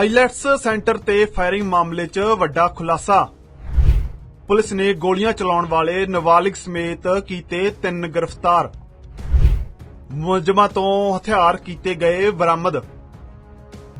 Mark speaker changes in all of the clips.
Speaker 1: IELTS centre ਤੇ firing ਮਾਮਲੇ 'ਚ ਵੱਡਾ ਖੁਲਾਸਾ। ਪੁਲਿਸ ਨੇ ਗੋਲੀਆਂ ਚਲਾਉਣ ਵਾਲੇ ਨਾਬਾਲਿਗ ਸਮੇਤ ਕੀਤੇ ਤਿੰਨ ਗ੍ਰਿਫਤਾਰ। ਮੁਲਜ਼ਮਾਂ ਤੋਂ ਹਥਿਆਰ ਕੀਤੇ ਗਏ ਬਰਾਮਦ।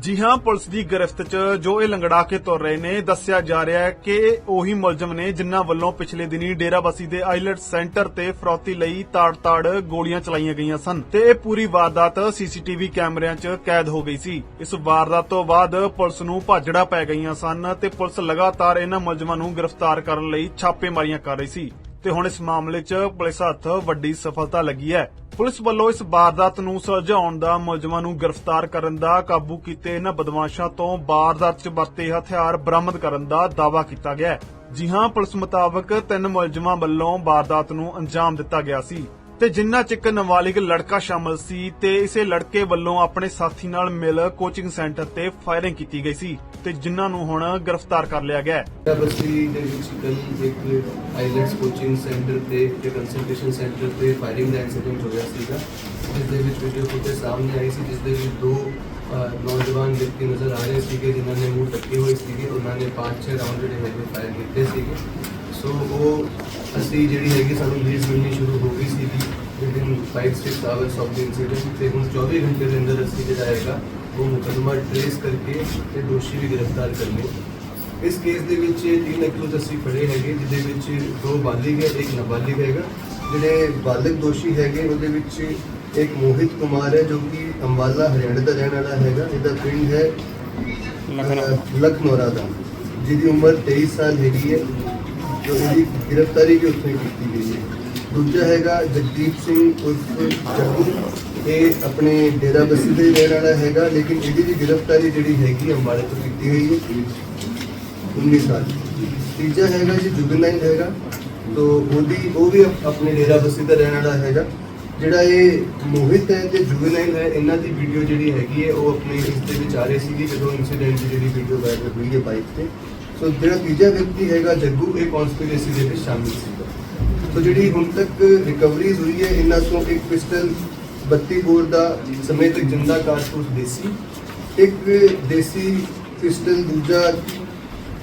Speaker 1: ਜੀ ਹਾਂ, ਪੁਲਿਸ ਦੀ ਗ੍ਰਿਫਤ 'ਚ ਜੋ ਇਹ ਲੰਗੜਾ ਕੇ ਤੁਰ ਰਹੇ ਨੇ, ਦੱਸਿਆ ਜਾ ਰਿਹਾ ਹੈ ਕਿ ਉਹੀ ਮੁਲਜ਼ਮ ਨੇ ਜਿਨ੍ਹਾਂ ਵੱਲੋਂ ਪਿਛਲੇ ਦਿਨੀ ਡੇਰਾਬੱਸੀ ਦੇ ਆਈਲੈਟ ਸੈਂਟਰ ਤੇ ਫਰੌਤੀ ਲਈ ਤਾੜ-ਤਾੜ ਗੋਲੀਆਂ ਚਲਾਈਆਂ ਗਈਆਂ ਸਨ ਤੇ ਇਹ ਪੂਰੀ ਵਾਰਦਾਤ ਸੀਸੀਟੀਵੀ ਕੈਮਰਿਆਂ 'ਚ ਕੈਦ ਹੋ ਗਈ ਸੀ। ਇਸ ਵਾਰਦਾਤ ਤੋਂ ਬਾਅਦ ਪੁਲਿਸ ਨੂੰ ਭਾਜੜਾ ਪੈ ਗਈਆਂ ਸਨ ਤੇ ਪੁਲਿਸ ਲਗਾਤਾਰ ਇਹਨਾਂ ਮੁਲਜ਼ਮਾਂ ਨੂੰ ਗ੍ਰਿਫਤਾਰ ਕਰਨ ਲਈ ਛਾਪੇਮਾਰੀਆਂ ਕਰ ਰਹੀ ਸੀ। ਤੇ ਹੁਣ ਇਸ ਮਾਮਲੇ 'ਚ ਪੁਲਿਸ ਹੱਥ ਵੱਡੀ ਸਫਲਤਾ ਲੱਗੀ ਹੈ। ਪੁਲਿਸ ਵੱਲੋਂ ਇਸ ਵਾਰਦਾਤ ਨੂੰ ਸੁਲਝਾਉਣ ਦਾ ਮੁਲਜ਼ਮਾਂ ਨੂੰ ਗ੍ਰਿਫਤਾਰ ਕਰਨ ਦਾ ਕਾਬੂ ਕੀਤੇ ਇਹਨਾਂ ਬਦਮਾਸ਼ਾਂ ਤੋਂ ਵਾਰਦਾਤ 'ਚ ਵਰਤੇ ਹਥਿਆਰ ਬਰਾਮਦ ਕਰਨ ਦਾ ਦਾਅਵਾ ਕੀਤਾ ਗਿਆ ਹੈ। ਜੀ ਹਾਂ, ਪੁਲਿਸ ਮੁਤਾਬਕ ਤਿੰਨ ਮੁਲਜ਼ਮਾਂ ਵੱਲੋਂ ਵਾਰਦਾਤ ਨੂੰ ਅੰਜਾਮ ਦਿੱਤਾ ਗਿਆ ਸੀ ਤੇ ਜਿਨ੍ਹਾਂ 'ਚ ਇੱਕ ਨਾਬਾਲਿਗ ਲੜਕਾ ਸ਼ਾਮਲ ਸੀ ਤੇ ਇਸੇ ਲੜਕੇ ਵੱਲੋਂ ਆਪਣੇ ਸਾਥੀ ਨਾਲ ਮਿਲ ਕੋਚਿੰਗ ਸੈਂਟਰ ਤੇ ਫਾਇਰਿੰਗ ਕੀਤੀ ਗਈ ਸੀ। ਤੇ ਜਿਨ੍ਹਾਂ ਨੂੰ ਹੁਣ ਗ੍ਰਿਫਤਾਰ ਕਰ ਲਿਆ ਗਿਆ ਹੈ।
Speaker 2: ਬਸੀ ਦੇ ਵਿੱਚ ਕੱਲ ਇੱਕ ਆਈਲੈਟਸ ਕੋਚਿੰਗ ਸੈਂਟਰ ਤੇ ਤੇ ਕੰਸਲਟੇਸ਼ਨ ਸੈਂਟਰ ਤੇ ਫਾਇਰਿੰਗ ਦਾ ਇਨਸੀਡੈਂਟ ਹੋਇਆ ਸੀਗਾ ਜਿਸ ਦੇ ਵਿੱਚ ਵੀਡੀਓ ਫੁਟੇਜ ਸਾਹਮਣੇ ਆਈ ਸੀ ਜਿਸ ਦੇ ਵਿੱਚ ਦੋ ਅਹ, ਨੌਜਵਾਨ ਵਿਅਕਤੀ ਨਜ਼ਰ ਆ ਰਹੇ ਸੀਗੇ ਜਿਨ੍ਹਾਂ ਨੇ ਮੂੰਹ ਢੱਕੇ ਹੋਏ ਸੀਗੇ ਉਹਨਾਂ ਨੇ 5-6 ਰਾਉਂਡ ਜਿਹੜੇ ਹੈਗੇ ਫਾਇਰ ਕੀਤੇ ਸੀਗੇ। ਸੋ ਉਹ ਅਸੀਂ ਜਿਹੜੀ ਹੈਗੀ ਸਾਨੂੰ ਲੀਡ ਮਿਲਣੀ ਸ਼ੁਰੂ ਹੋ ਗਈ ਸੀਗੀ within 5-6 hours of the incident ਤੇ ਹੁਣ 24 ਘੰਟੇ ਦੇ ਅੰਦਰ ਅਸੀਂ ਜਿਹੜਾ ਹੈਗਾ ਉਹ ਮੁਕੱਦਮਾ ਟ੍ਰੇਸ ਕਰਕੇ ਤੇ ਦੋਸ਼ੀ ਵੀ ਗ੍ਰਿਫਤਾਰ ਕਰ ਲਏ। ਇਸ ਕੇਸ ਦੇ ਵਿੱਚ ਤਿੰਨ ਅਕਿਊਜ਼ ਅਸੀਂ ਫੜੇ ਹੈਗੇ ਜਿਹਦੇ ਵਿੱਚ ਦੋ ਬਾਲਿਗ ਹੈ ਇੱਕ ਨਾਬਾਲਿਗ ਹੈਗਾ। ਜਿਹੜੇ ਬਾਲਿਗ ਦੋਸ਼ੀ ਹੈਗੇ ਉਹਦੇ ਵਿੱਚ ਇੱਕ ਮੋਹਿਤ ਕੁਮਾਰ ਹੈ ਜੋ ਕਿ ਅੰਬਾਲਾ ਹਰਿਆਣਾ ਦਾ ਰਹਿਣ ਵਾਲਾ ਹੈਗਾ। ਇਹਦਾ ਪਿੰਡ ਹੈ ਲਖਨੌਰਾ ਦਾ। ਜਿਹਦੀ ਉਮਰ 23 ਸਾਲ ਹੈਗੀ ਹੈ ਜੋ ਇਹਦੀ ਗ੍ਰਿਫਤਾਰੀ ਵੀ ਉੱਥੇ ਕੀਤੀ ਗਈ ਹੈ। ਦੂਜਾ ਹੈਗਾ ਜਗਦੀਪ ਸਿੰਘ ਉਰਫ ਚੱਕੂ ਇਹ ਆਪਣੇ ਡੇਰਾ ਬਸੀ ਦੇ ਰਹਿਣ ਵਾਲਾ ਹੈਗਾ, ਲੇਕਿਨ ਇਹਦੀ ਵੀ ਗ੍ਰਿਫਤਾਰੀ ਜਿਹੜੀ ਹੈਗੀ ਅੰਬਾਲੇ ਤੋਂ ਕੀਤੀ ਗਈ ਹੈ। 19 ਸਾਲ। ਤੀਜਾ ਹੈਗਾ ਜੀ ਜੁਗਨਾਈਨ ਹੈਗਾ, ਤੋ ਉਹਦੀ, ਉਹ ਵੀ ਆਪਣੇ ਡੇਰਾ ਬਸੀ ਦਾ ਰਹਿਣ ਵਾਲਾ ਹੈਗਾ। ਜਿਹੜਾ ਇਹ ਮੋਹਿਤ ਹੈ ਤੇ ਜੁਗਨਾਈਨ ਹੈ, ਇਹਨਾਂ ਦੀ ਵੀਡੀਓ ਜਿਹੜੀ ਹੈਗੀ ਹੈ, ਉਹ ਆਪਣੇ ਇਸ ਦੇ ਵਿੱਚ ਆ ਰਹੀ ਸੀਗੀ ਜਦੋਂ ਇਨਸੀਡੈਂਟ ਦੀ ਜਿਹੜੀ ਵੀਡੀਓ ਵਾਇਰਲ ਹੋਈ ਹੈ ਬਾਈਕ ਤੇ। ਸੋ ਜਿਹੜਾ ਤੀਜਾ ਵਿਅਕਤੀ ਹੈਗਾ, ਜੱਗੂ, ਇਹ ਕਨਸਪੀਰੇਸੀ ਦੇ ਵਿੱਚ ਸ਼ਾਮਿਲ ਸੀਗਾ। ਸੋ ਜਿਹੜੀ ਹੁਣ ਤੱਕ ਰਿਕਵਰੀਜ਼ ਹੋਈ ਹੈ, ਇਹਨਾਂ ਤੋਂ ਇੱਕ ਪਿਸਟਲ 32 ਬੋਰ ਦਾ ਸਮੇਤ ਜਿੰਦਾ ਕਾਰਤੂਸ ਦੇਸੀ, ਇੱਕ ਦੇਸੀ ਪਿਸਟਲ ਦੂਜਾ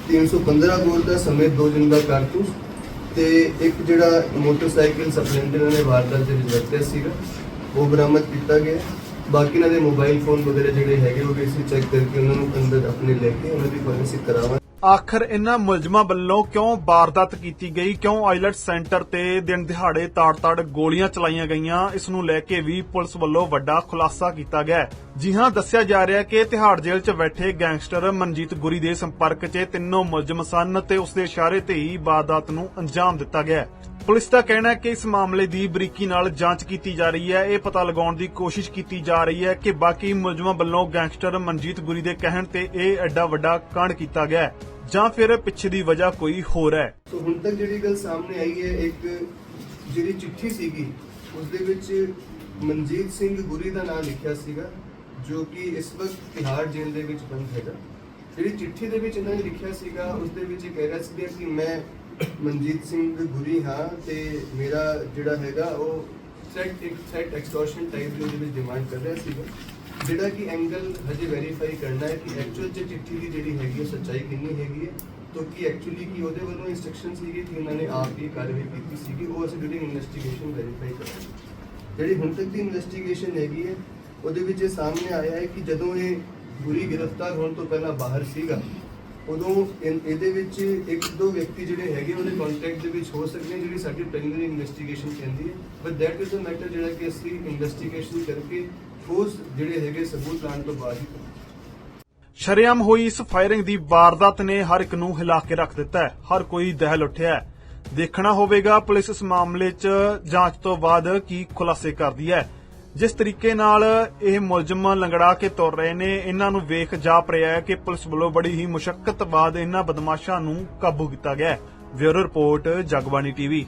Speaker 2: 315 ਬੋਰ ਦਾ ਸਮੇਤ ਦੋ ਜਿੰਦਾ ਕਾਰਤੂਸ ਤੇ ਇੱਕ ਜਿਹੜਾ ਮੋਟਰਸਾਈਕਲ ਸਪਲੈਂਡਰ ਨੇ ਵਾਰਦਾਤ ਦੇ ਵਿੱਚ ਵਰਤਿਆ ਸੀਗਾ, ਉਹ ਬਰਾਮਦ ਕੀਤਾ ਗਿਆ। ਬਾਕੀ ਇਹਨਾਂ ਦੇ ਮੋਬਾਈਲ ਫੋਨ ਵਗੈਰਾ ਜਿਹੜੇ ਹੈਗੇ, ਉਹ ਵੀ ਅਸੀਂ ਚੈੱਕ ਕਰਕੇ ਉਹਨਾਂ ਨੂੰ ਅੰਦਰ ਆਪਣੇ ਲੈ ਕੇ ਉਹਨਾਂ ਦੀ ਫੋਰੈਂਸਿਕ ਕਰਾਵਾਂਗੇ।
Speaker 1: ਆਖਰ ਇਹਨਾਂ ਮੁਲਜ਼ਮਾਂ ਵੱਲੋਂ ਕਿਉਂ ਵਾਰਦਾਤ ਕੀਤੀ ਗਈ? ਕਿਉਂ ਆਈਲਟ ਸੈਂਟਰ ਤੇ ਦਿਨ ਦਿਹਾੜੇ ਤਾੜ-ਤਾੜ ਗੋਲੀਆਂ ਚਲਾਈਆਂ ਗਈਆਂ? ਇਸ ਨੂੰ ਲੈ ਕੇ ਵੀ ਪੁਲਿਸ ਵੱਲੋਂ ਵੱਡਾ ਖੁਲਾਸਾ ਕੀਤਾ ਗਿਆ ਹੈ। ਜੀ ਹਾਂ, ਦੱਸਿਆ ਜਾ ਰਿਹਾ ਕਿ ਤਿਹਾੜ ਜੇਲ੍ਹ 'ਚ ਬੈਠੇ ਗੈਂਗਸਟਰ ਮਨਜੀਤ ਗੁਰੀ ਦੇ ਸੰਪਰਕ 'ਚ ਤਿੰਨੋਂ ਮੁਲਜ਼ਮ ਸਨ ਤੇ ਉਸ ਦੇ ਇਸ਼ਾਰੇ ਤੇ ਹੀ ਵਾਰਦਾਤ ਨੂੰ ਅੰਜਾਮ ਦਿੱਤਾ ਗਿਆ ਪੁਲਿਸ ਦਾ ਕਹਿਣਾ ਹੈ ਕਿ ਇਸ ਮਾਮਲੇ ਦੀ ਬਰੀਕੀ ਨਾਲ ਜਾਂਚ ਕੀਤੀ ਜਾ ਰਹੀ ਹੈ। ਇਹ ਪਤਾ ਲਗਾਉਣ ਦੀ ਕੋਸ਼ਿਸ਼ ਕੀਤੀ ਜਾ ਰਹੀ ਹੈ ਕਿ ਬਾਕੀ ਮੁਲਜ਼ਮਾਂ ਵੱਲੋਂ ਗੈਂਗਸਟਰ ਮਨਜੀਤ ਗੁਰੀ ਦੇ ਕਹਿਣ ਤੇ ਇਹ ਐਡਾ ਵੱਡਾ ਕਾਂਡ ਕੀਤਾ ਗਿਆ ਹੈ ਜਾਂ ਫਿਰ ਪਿੱਛੇ ਦੀ ਵਜ੍ਹਾ ਕੋਈ ਹੋਰ ਹੈ।
Speaker 2: ਸੋ ਹੁਣ ਤੱਕ ਜਿਹੜੀ ਗੱਲ ਸਾਹਮਣੇ ਆਈ ਹੈ, ਇੱਕ ਜਿਹੜੀ ਚਿੱਠੀ ਸੀਗੀ ਉਸ ਦੇ ਵਿੱਚ ਮਨਜੀਤ ਸਿੰਘ ਗੁਰੀ ਦਾ ਨਾਮ ਲਿਖਿਆ ਸੀਗਾ, ਜੋ ਕਿ ਇਸ ਵਕਤ ਤਿਹਾੜ ਜੇਲ੍ਹ ਦੇ ਵਿੱਚ ਬੰਦ ਹੈਗਾ। ਜਿਹੜੀ ਚਿੱਠੀ ਦੇ ਵਿੱਚ ਇਹਨਾਂ ਨੇ ਲਿਖਿਆ ਸੀਗਾ ਉਸ ਦੇ ਵਿੱਚ ਇਹ ਕਹਿ ਰਿਹਾ ਸੀਗਾ ਕਿ ਮੈਂ ਮਨਜੀਤ ਸਿੰਘ ਗੁਰੀ ਹਾਂ ਤੇ ਮੇਰਾ ਜਿਹੜਾ ਹੈਗਾ ਉਹ ਸੈਟ ਇੱਕ ਥ੍ਰੈਟ ਐਕਸਟੋਰਸ਼ਨ ਟਾਈਪ ਦੀ ਉਹਦੇ ਵਿੱਚ ਡਿਮਾਂਡ ਕਰ ਰਿਹਾ ਸੀਗਾ, ਜਿਹੜਾ ਕਿ ਐਂਗਲ ਹਜੇ ਵੈਰੀਫਾਈ ਕਰਨਾ ਹੈ ਕਿ ਐਕਚੁਅਲ ਚ ਚਿੱਠੀ ਦੀ ਜਿਹੜੀ ਹੈਗੀ ਉਹ ਸੱਚਾਈ ਕਿੰਨੀ ਹੈਗੀ ਹੈ, ਤੋ ਕਿ ਐਕਚੁਅਲੀ ਕੀ ਉਹਦੇ ਵੱਲੋਂ ਇਨਸਟਰਕਸ਼ਨ ਸੀਗੀ ਕਿ ਉਹਨਾਂ ਨੇ ਆਪ ਹੀ ਕਾਰਵਾਈ ਕੀਤੀ ਸੀਗੀ, ਉਹ ਅਸੀਂ ਜਿਹੜੀ ਇਨਵੈਸਟੀਗੇਸ਼ਨ ਵੈਰੀਫਾਈ ਕਰਾਂਗੇ ਜਿਹੜੀ ਹੁਣ ਤੱਕ ਦੀ ਇਨਵੈਸਟੀਗੇਸ਼ਨ ਹੈਗੀ ਹੈ, ਉਹਦੇ ਵਿੱਚ ਇਹ ਸਾਹਮਣੇ ਆਇਆ ਹੈ ਕਿ ਜਦੋਂ ਇਹ ਗੁਰੀ ਗ੍ਰਿਫਤਾਰ ਹੋਣ ਤੋਂ ਪਹਿਲਾਂ ਬਾਹਰ ਸੀਗਾ ਉਦੋਂ ਇਨ- ਇਹਦੇ ਵਿੱਚ ਇੱਕ ਦੋ ਵਿਅਕਤੀ ਜਿਹੜੇ ਹੈਗੇ, ਉਹਦੇ ਕੰਟੈਕਟ ਦੇ ਵਿੱਚ ਹੋ ਸਕਦੇ ਨੇ, ਜਿਹੜੀ ਸਾਡੀ ਪ੍ਰੀਲਿਮਿਨਰੀ ਇਨਵੈਸਟੀਗੇਸ਼ਨ ਕਹਿੰਦੀ ਹੈ। But that is a matter ਜਿਹੜਾ ਕਿ ਅਸੀਂ ਇਨਵੈਸਟੀਗੇਸ਼ਨ ਕਰਕੇ ਠੋਸ ਜਿਹੜੇ ਹੈਗੇ ਸਬੂਤ ਲਾਉਣ ਤੋਂ ਬਾਅਦ ਹੀ
Speaker 1: ਸ਼ਰੇਆਮ ਹੋਈ ਇਸ ਫਾਇਰਿੰਗ ਦੀ ਵਾਰਦਾਤ ਨੇ ਹਰ ਇੱਕ ਨੂੰ ਹਿਲਾ ਕੇ ਰੱਖ ਦਿੱਤਾ ਹੈ। ਹਰ ਕੋਈ ਦਹਿਲ ਉੱਠਿਆ ਹੈ। ਦੇਖਣਾ ਹੋਵੇਗਾ ਪੁਲਿਸ ਇਸ ਮਾਮਲੇ 'ਚ ਜਾਂਚ ਤੋਂ ਬਾਅਦ ਕੀ ਖੁਲਾਸੇ ਕਰਦੀ ਹੈ। ਜਿਸ ਤਰੀਕੇ ਨਾਲ ਇਹ ਮੁਲਜ਼ਮ ਲੰਗੜਾ ਕੇ ਤੁਰ ਰਹੇ ਨੇ, ਇਹਨਾਂ ਨੂੰ ਵੇਖ ਜਾਪ ਰਿਹਾ ਹੈ ਕਿ ਪੁਲਿਸ ਵੱਲੋਂ ਬੜੀ ਹੀ ਮੁਸ਼ਕਲ ਬਾਅਦ ਇਹਨਾਂ ਬਦਮਾਸ਼ਾਂ ਨੂੰ ਕਾਬੂ ਕੀਤਾ ਗਿਆ ਹੈ। Bureau report, Jagbani TV.